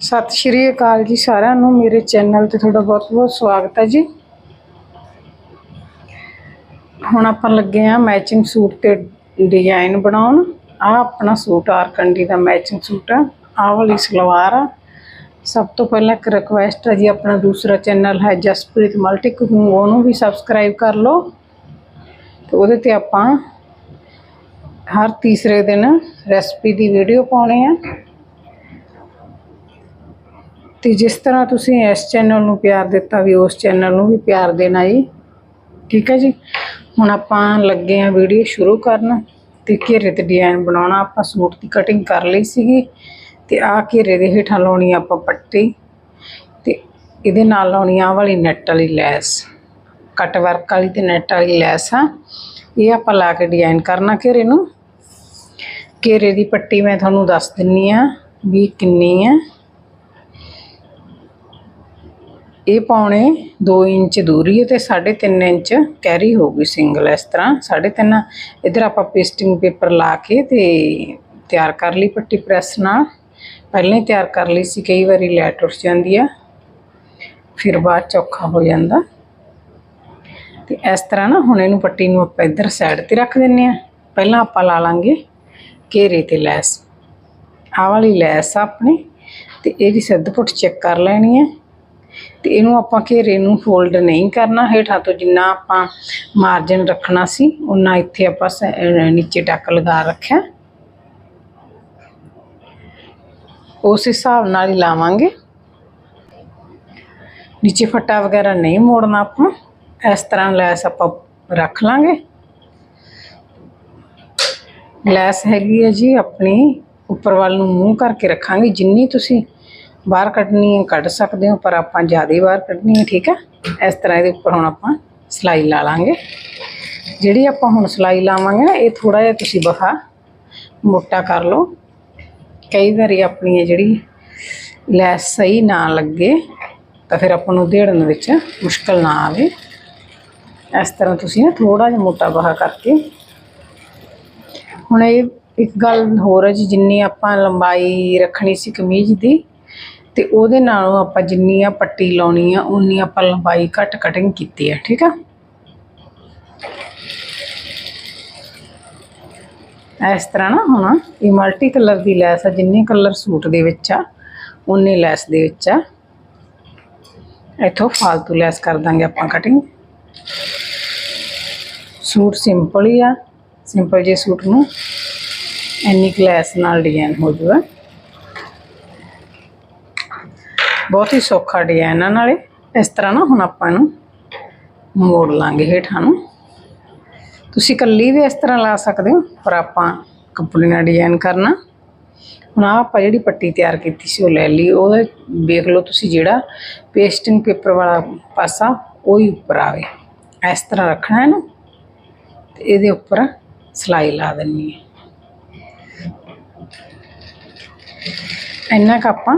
ਸਤਿ ਸ਼੍ਰੀ ਅਕਾਲ ਜੀ ਸਾਰਿਆਂ ਨੂੰ। ਮੇਰੇ ਚੈਨਲ ਤੇ ਤੁਹਾਡਾ ਬਹੁਤ-ਬਹੁਤ ਸਵਾਗਤ ਹੈ ਜੀ। ਹੁਣ ਆਪਾਂ ਲੱਗੇ ਆ ਮੈਚਿੰਗ ਸੂਟ ਤੇ ਡਿਜ਼ਾਈਨ ਬਣਾਉਣ। ਆ ਆਪਣਾ ਸੂਟ ਆਰਕੰਡੀ ਦਾ ਮੈਚਿੰਗ ਸੂਟ ਆ। ਆਹ ਵਾਲੀ ਸਲਵਾਰ ਆ। ਸਭ ਤੋਂ ਪਹਿਲਾਂ ਇੱਕ ਰਿਕੁਐਸਟ ਹੈ ਜੀ, ਆਪਣਾ ਦੂਸਰਾ ਚੈਨਲ ਹੈ ਜਸਪ੍ਰੀਤ ਮਲਟੀ ਕੁਕਿੰਗ ਉਹਨੂੰ ਵੀ ਸਬਸਕ੍ਰਾਈਬ ਕਰ ਲਓ। ਤੇ ਉਹਦੇ ਤੇ ਆਪਾਂ ਹਰ ਤੀਸਰੇ ਦਿਨ ਰੈਸਪੀ ਦੀ ਵੀਡੀਓ ਪਾਉਣੇ ਆ। ਤੇ ਜਿਸ ਤਰ੍ਹਾਂ ਤੁਸੀਂ ਇਸ ਚੈਨਲ ਨੂੰ ਪਿਆਰ ਦਿੱਤਾ ਵੀ ਉਸ ਚੈਨਲ ਨੂੰ ਵੀ ਪਿਆਰ ਦੇਣਾ ਜੀ। ਠੀਕ ਹੈ ਜੀ? ਹੁਣ ਆਪਾਂ ਲੱਗੇ ਆ ਵੀਡੀਓ ਸ਼ੁਰੂ ਕਰਨ। ਤੇ ਘੇਰੇ ਤੇ ਡਿਜ਼ਾਈਨ ਬਣਾਉਣਾ। ਆਪਾਂ ਸੂਟ ਦੀ ਕਟਿੰਗ ਕਰ ਲਈ ਸੀਗੀ। ਤੇ ਆ ਘੇਰੇ ਦੇ ਹੇਠਾਂ ਲਾਉਣੀ ਆਪਾਂ ਪੱਟੀ। ਤੇ ਇਹਦੇ ਨਾਲ ਲਾਉਣੀ ਆ ਆਹ ਵਾਲੀ ਨੈਟ ਵਾਲੀ ਲੈਸ। ਕੱਟ ਵਰਕ ਵਾਲੀ ਤੇ ਨੈਟ ਵਾਲੀ ਲੈਸ ਆ। ਇਹ ਆਪਾਂ ਲਾ ਕੇ ਡਿਜ਼ਾਈਨ ਕਰਨਾ ਘੇਰੇ ਨੂੰ। ਘੇਰੇ ਦੀ ਪੱਟੀ ਮੈਂ ਤੁਹਾਨੂੰ ਦੱਸ ਦਿੰਨੀ ਆ ਵੀ ਕਿੰਨੀ ਹੈ ਇਹ ਪਾਉਣੇ 2 ਇੰਚ ਦੂਰੀ ਹੈ ਤੇ 3.5 ਇੰਚ ਕੈਰੀ ਹੋਊਗੀ ਸਿੰਗਲ ਇਸ ਤਰ੍ਹਾਂ। 3.5 ਇਧਰ ਆਪਾਂ ਪੇਸਟਿੰਗ ਪੇਪਰ ਲਾ ਕੇ ਤੇ ਤਿਆਰ ਕਰ ਲਈ ਪੱਟੀ ਪ੍ਰੈਸ ਨਾਲ। ਪਹਿਲਾਂ ਹੀ ਤਿਆਰ ਕਰ ਲਈ ਸੀ, ਕਈ ਵਾਰੀ ਲੈਟ ਉੱਠ ਜਾਂਦੀ ਆ, ਫਿਰ ਬਾਅਦ ਚੌਖਾ ਹੋ ਜਾਂਦਾ। ਤੇ ਇਸ ਤਰ੍ਹਾਂ ਨਾ ਹੁਣ ਇਹਨੂੰ ਪੱਟੀ ਨੂੰ ਆਪਾਂ ਇੱਧਰ ਸਾਈਡ ਤੇ ਰੱਖ ਦਿੰਨੇ ਆ। ਪਹਿਲਾਂ ਆਪਾਂ ਲਾ ਲਾਂਗੇ ਘੇਰੇ ਤੇ ਲੈਸ। ਆਹ ਵਾਲੀ ਲੈਸ ਆ ਆਪਣੀ, ਤੇ ਇਹਦੀ ਸਿੱਧਪੁੱਟ ਚੈੱਕ ਕਰ ਲੈਣੀ ਹੈ ਤੇ ਇਹਨੂੰ ਆਪਾਂ ਘੇਰੇ ਨੂੰ ਫੋਲਡ ਨਹੀਂ ਕਰਨਾ, ਹੇਠਾਂ ਤੋਂ ਜਿੰਨਾ ਆਪਾਂ ਮਾਰਜਨ ਰੱਖਣਾ ਸੀ ਉਹਨਾਂ ਇੱਥੇ ਆਪਾਂ ਸ- ਨੀਚੇ ਟੱਕ ਲਗਾ ਰੱਖਿਆ। ਉਸ ਹਿਸਾਬ ਨਾਲ ਹੀ ਲਾਵਾਂਗੇ। ਨੀਚੇ ਫੱਟਾ ਵਗੈਰਾ ਨਹੀਂ ਮੋੜਨਾ ਆਪਾਂ, ਇਸ ਤਰ੍ਹਾਂ ਲੈਸ ਆਪਾਂ ਰੱਖ ਲਾਂਗੇ। ਲੈਸ ਹੈਗੀ ਹੈ ਜੀ ਆਪਣੀ, ਉੱਪਰ ਵੱਲ ਨੂੰ ਮੂੰਹ ਕਰਕੇ ਰੱਖਾਂਗੇ, ਜਿੰਨੀ ਤੁਸੀਂ ਬਾਹਰ ਕੱਢਣੀ ਹੈ, ਕੱਢ ਸਕਦੇ ਹੋ, ਪਰ ਆਪਾਂ ਜ਼ਿਆਦਾ ਬਾਹਰ ਕੱਢਣੀ ਹੈ, ਠੀਕ ਹੈ? ਇਸ ਤਰ੍ਹਾਂ ਇਹਦੇ ਉੱਪਰ ਹੁਣ ਆਪਾਂ ਸਲਾਈ ਲਾ ਲਾਂਗੇ। ਜਿਹੜੀ ਆਪਾਂ ਹੁਣ ਸਲਾਈ ਲਾਵਾਂਗੇ ਨਾ, ਇਹ ਥੋੜਾ ਜਿਹਾ ਤੁਸੀਂ ਬਹਾ, ਮੋਟਾ ਕਰ ਲਓ। ਕਈ ਵਾਰੀ ਆਪਣੀ ਇਹ ਜਿਹੜੀ ਲੈਸ ਸਹੀ ਨਾ ਲੱਗੇ, ਤਾਂ ਫਿਰ ਆਪਾਂ ਨੂੰ ਦੇੜਨ ਵਿੱਚ ਮੁਸ਼ਕਲ ਨਾ ਆਵੇ। ਇਸ ਤਰ੍ਹਾਂ ਤੁਸੀਂ ਨਾ ਥੋੜਾ ਜਿਹਾ ਮੋਟਾ ਬਹਾ ਕਰਕੇ। ਹੁਣ ਇਹ ਇੱਕ ਗੱਲ ਹੋਰ ਹੈ ਜੀ, ਜਿੰਨੀ ਆਪਾਂ ਲੰਬਾਈ ਰੱਖਣੀ ਸੀ ਕਮੀਜ਼ ਦੀ ਤੇ ਉਹਦੇ ਨਾਲੋਂ ਆਪਾਂ ਜਿੰਨੀ ਆ ਪੱਟੀ ਲਾਉਣੀ ਆ ਉਨੀ ਆਪਾਂ ਲੰਬਾਈ ਘੱਟ ਕਟਿੰਗ ਕੀਤੀ ਆ ਠੀਕ ਆ? ਇਸ ਤਰ੍ਹਾਂ ਨਾ ਹੁਣ ਇਹ ਮਲਟੀ ਕਲਰ ਦੀ ਲੈਸ ਆ, ਜਿੰਨੇ ਕਲਰ ਸੂਟ ਦੇ ਵਿੱਚ ਆ, ਉਨੇ ਲੈਸ ਦੇ ਵਿੱਚ ਆ। ਇੱਥੋਂ ਫਾਲਤੂ ਲੈਸ ਕਰ ਦਾਂਗੇ ਆਪਾਂ ਕਟਿੰਗ ਸੂਟ ਸਿੰਪਲ ਹੀ ਆ। ਸਿੰਪਲ ਜੇ ਸੂਟ ਨੂੰ ਇੰਨੀ ਲੈਸ ਨਾਲ ਡਿਜ਼ਾਈਨ ਹੋ ਜੂਗਾ। ਬਹੁਤ ਹੀ ਸੌਖਾ ਡਿਜ਼ਾਈਨ ਆ ਨਾਲੇ। ਇਸ ਤਰ੍ਹਾਂ ਨਾ ਹੁਣ ਆਪਾਂ ਇਹਨੂੰ ਮੋੜ ਲਾਂਗੇ ਹੇਠਾਂ ਨੂੰ। ਤੁਸੀਂ ਕੱਲੀ ਵੀ ਇਸ ਤਰ੍ਹਾਂ ਲਾ ਸਕਦੇ ਹੋ, ਪਰ ਆਪਾਂ ਕੱਪੜੇ ਨਾਲ ਡਿਜ਼ਾਈਨ ਕਰਨਾ। ਹੁਣ ਆਹ ਆਪਾਂ ਜਿਹੜੀ ਪੱਟੀ ਤਿਆਰ ਕੀਤੀ ਸੀ ਉਹ ਲੈ ਲਈ। ਉਹਦੇ ਵੇਖ ਲਓ ਤੁਸੀਂ ਜਿਹੜਾ ਪੇਸਟਿੰਗ ਪੇਪਰ ਵਾਲਾ ਪਾਸਾ, ਉਹ ਹੀ ਉੱਪਰ ਆਵੇ। ਇਸ ਤਰ੍ਹਾਂ ਰੱਖਣਾ ਇਹਨੂੰ ਤੇ ਇਹਦੇ ਉੱਪਰ ਸਲਾਈ ਲਾ ਦੇਣੀ ਹੈ ਇੰਨਾ ਕੁ ਆਪਾਂ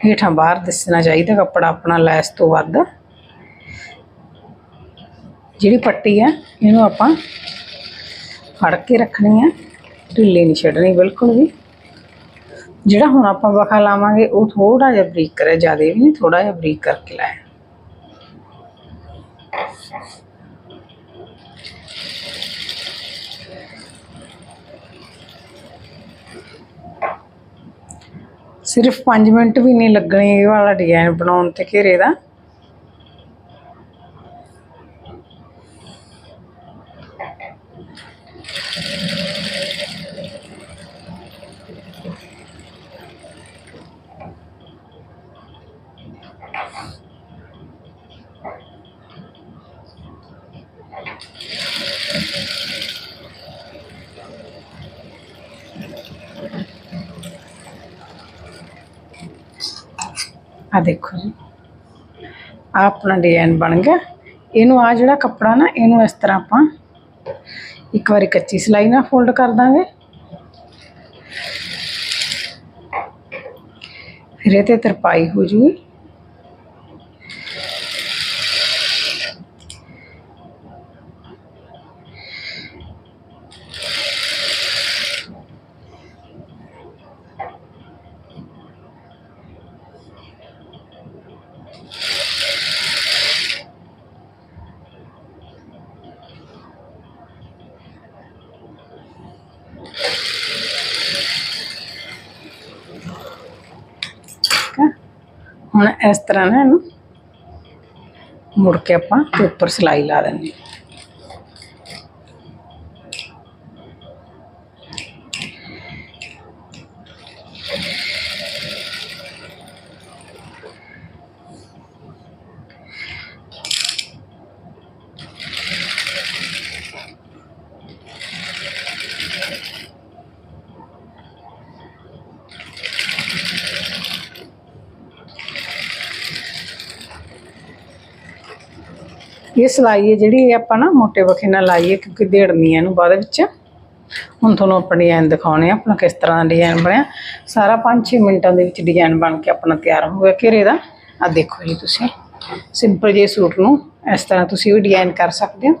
ਹੇਠਾਂ ਬਾਹਰ ਦਿਸਣਾ ਚਾਹੀਦਾ, ਕੱਪੜਾ ਆਪਣਾ ਲੈਸ ਤੋਂ ਵੱਧ। ਜਿਹੜੀ ਪੱਟੀ ਹੈ, ਇਹਨੂੰ ਆਪਾਂ ਫੜ ਕੇ ਰੱਖਣੀ ਹੈ, ਢਿੱਲੀ ਨਹੀਂ ਛੱਡਣੀ ਬਿਲਕੁਲ ਵੀ। ਜਿਹੜਾ ਹੁਣ ਆਪਾਂ ਵਖਾ ਲਾਵਾਂਗੇ, ਉਹ ਥੋੜਾ ਜਿਹਾ ਬਰੀਕ ਕਰਿਆ ਜ਼ਿਆਦਾ ਵੀ ਨਹੀਂ ਥੋੜਾ ਜਿਹਾ ਬਰੀਕ ਕਰਕੇ ਲਾਇਆ ਸਿਰਫ 5 ਮਿੰਟ ਵੀ ਨਹੀਂ ਲੱਗਣੇ ਇਹ ਵਾਲਾ ਡਿਜ਼ਾਈਨ ਬਣਾਉਣ ਤੇ ਘੇਰੇ ਦਾ। ਆ ਦੇਖੋ ਜੀ। ਆ ਆਪਣਾ ਡਿਜ਼ਾਈਨ ਬਣ ਗਿਆ। ਇਹਨੂੰ ਆ ਜਿਹੜਾ ਕੱਪੜਾ ਨਾ, ਇਹਨੂੰ ਇਸ ਤਰ੍ਹਾਂ ਆਪਾਂ ਇੱਕ ਵਾਰੀ ਕੱਚੀ ਸਿਲਾਈ ਨਾਲ ਫੋਲਡ ਕਰ ਦਾਂਗੇ। ਫਿਰ ਇਹ ਤੇ ਤਰਪਾਈ ਹੋ ਜੂਗੀ। ਹੁਣ ਇਸ ਤਰ੍ਹਾਂ ਨਾ ਇਹਨੂੰ ਮੁੜ ਕੇ ਆਪਾਂ ਉੱਪਰ ਸਿਲਾਈ ਲਾ ਦਿੰਦੇ ਇਹ ਸਿਲਾਈ ਹੈ ਜਿਹੜੀ ਇਹ ਆਪਾਂ ਨਾ ਮੋਟੇ ਵਖੇ ਨਾਲ ਲਾਈਏ, ਕਿਉਂਕਿ ਦੇੜਨੀ ਹੈ ਇਹਨੂੰ ਬਾਅਦ ਵਿੱਚ। ਹੁਣ ਤੁਹਾਨੂੰ ਆਪਾਂ ਡਿਜ਼ਾਈਨ ਦਿਖਾਉਣੇ ਆ, ਆਪਣਾ ਕਿਸ ਤਰ੍ਹਾਂ ਦਾ ਡਿਜ਼ਾਈਨ ਬਣਿਆ। ਸਾਰਾ 5-6 ਮਿੰਟਾਂ ਦੇ ਵਿੱਚ ਡਿਜ਼ਾਈਨ ਬਣ ਕੇ ਆਪਣਾ ਤਿਆਰ ਹੋ ਗਿਆ ਘੇਰੇ ਦਾ। ਆ ਦੇਖੋ ਜੀ ਤੁਸੀਂ। ਸਿੰਪਲ ਜੇ ਸੂਟ ਨੂੰ ਇਸ ਤਰ੍ਹਾਂ ਤੁਸੀਂ ਵੀ ਡਿਜ਼ਾਈਨ ਕਰ ਸਕਦੇ ਹੋ।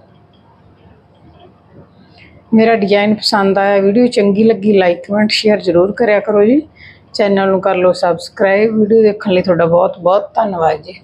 ਮੇਰਾ ਡਿਜ਼ਾਈਨ ਪਸੰਦ ਆਇਆ ਵੀਡੀਓ, ਚੰਗੀ ਲੱਗੀ ਲਾਈਕ ਕਮੈਂਟ ਸ਼ੇਅਰ ਜ਼ਰੂਰ ਕਰਿਆ ਕਰੋ ਜੀ। ਚੈਨਲ ਨੂੰ ਕਰ ਲਓ ਸਬਸਕ੍ਰਾਈਬ ਵੀਡੀਓ ਦੇਖਣ ਲਈ ਤੁਹਾਡਾ ਬਹੁਤ ਬਹੁਤ ਧੰਨਵਾਦ ਜੀ।